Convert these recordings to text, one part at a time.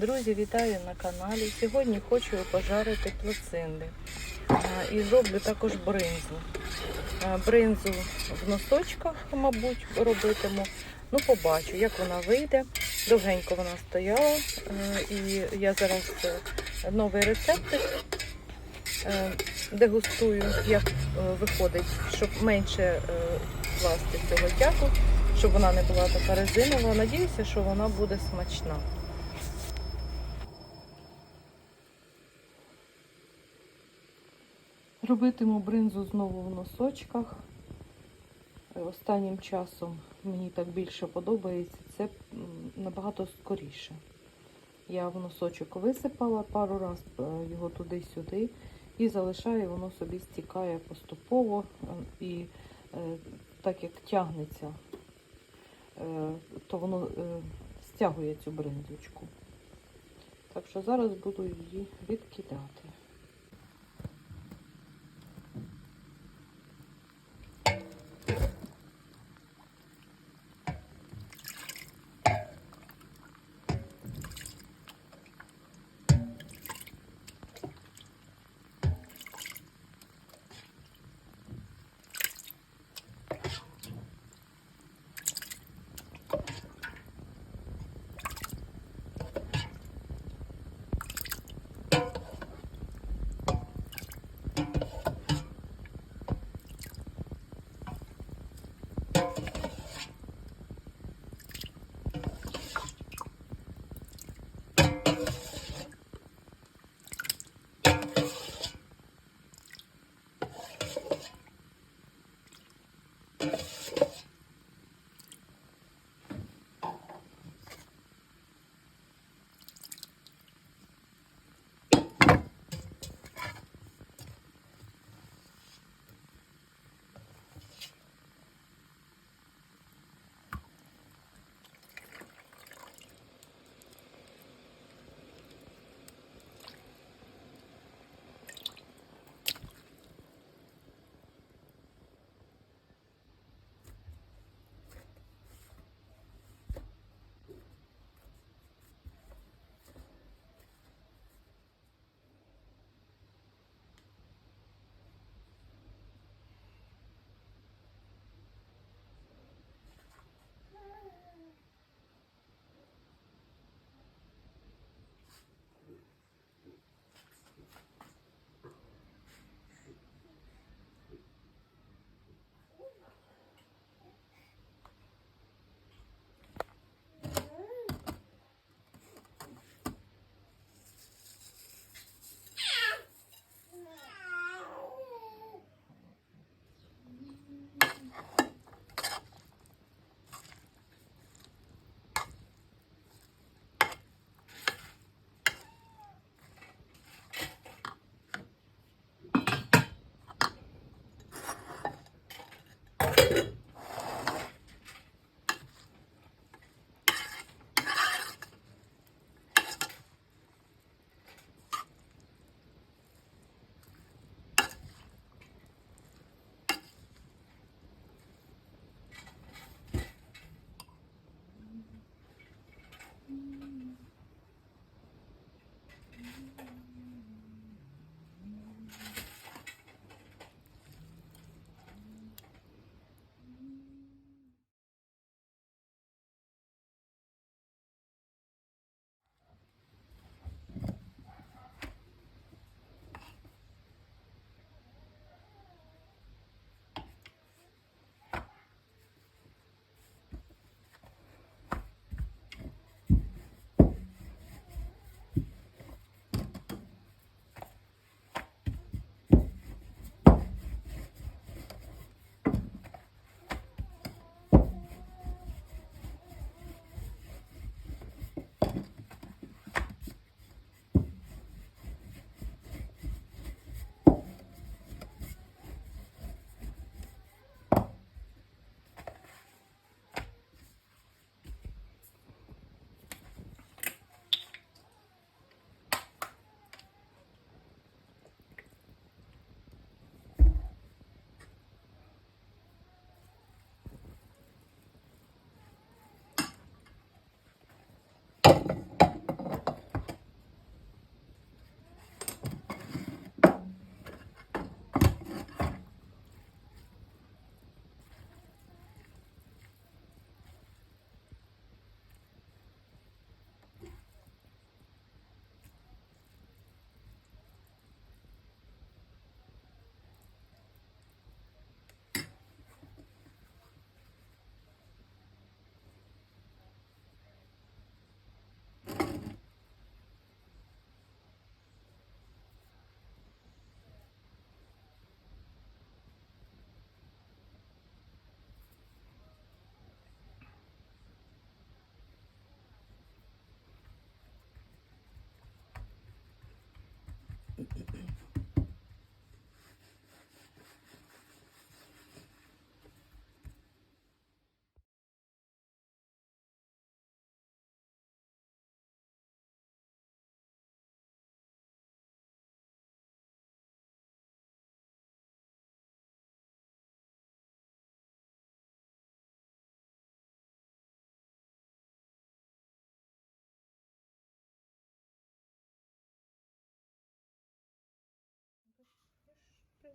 Друзі, вітаю на каналі. Сьогодні хочу пожарити плацинди. І зроблю також бринзу. Бринзу в носочках, мабуть, робитиму. Ну, побачу, як вона вийде. Довгенько вона стояла. І я зараз е, новий рецептик е, дегустую, як е, виходить, щоб менше класти цього тяку, щоб вона не була така резинова. Надіюся, що вона буде смачна. Робитиму бринзу знову в носочках. Е, Останнім часом мені так більше подобається, це набагато скоріше. Я в носочок висипала пару раз е, його туди-сюди і залишаю, воно собі стікає поступово е, і так як тягнеться, то воно стягує цю бринзочку. Так що зараз буду її відкидати.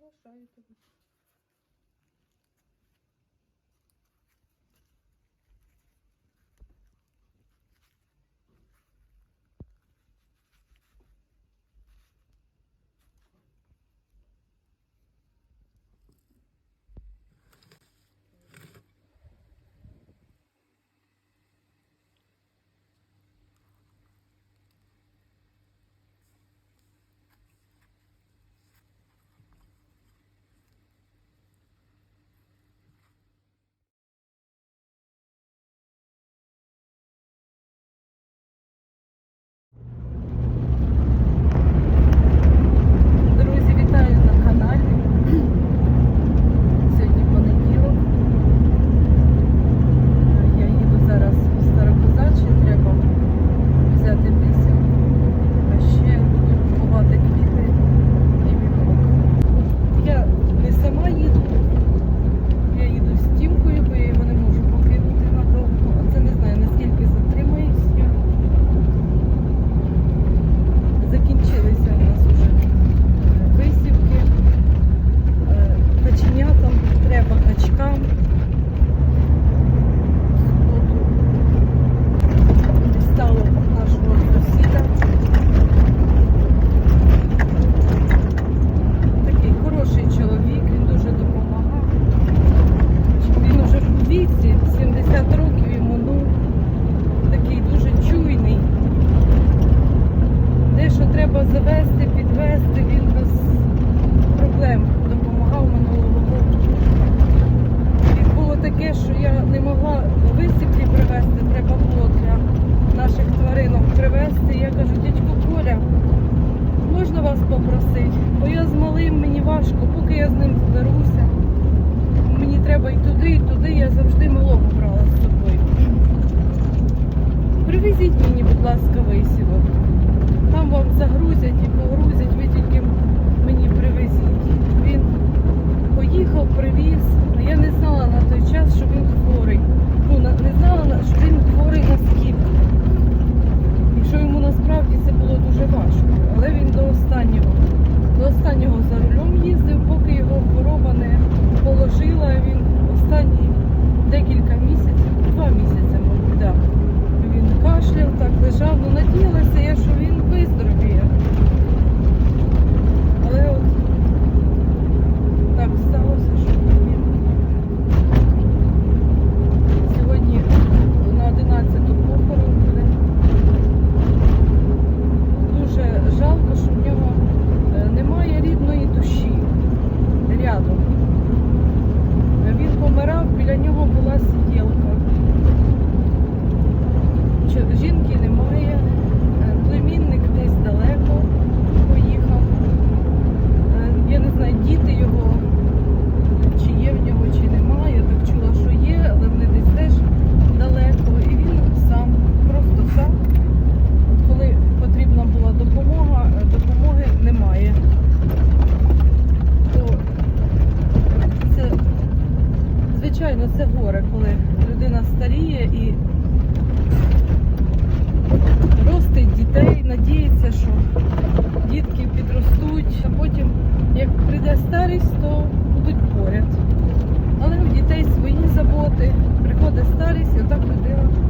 não sai. таке, що я не могла висіплі привезти, треба було для наших тваринок привезти. Я кажу, дядько Коля, можна вас попросити? Бо я з малим, мені важко, поки я з ним зберуся. Мені треба і туди, і туди. Я завжди малого брала з собою. Привезіть мені, будь ласка, ви. звичайно, це горе, коли людина старіє і ростить дітей, надіється, що дітки підростуть, а потім, як прийде старість, то будуть поряд. Але у дітей свої заботи, приходить старість, і отак людина.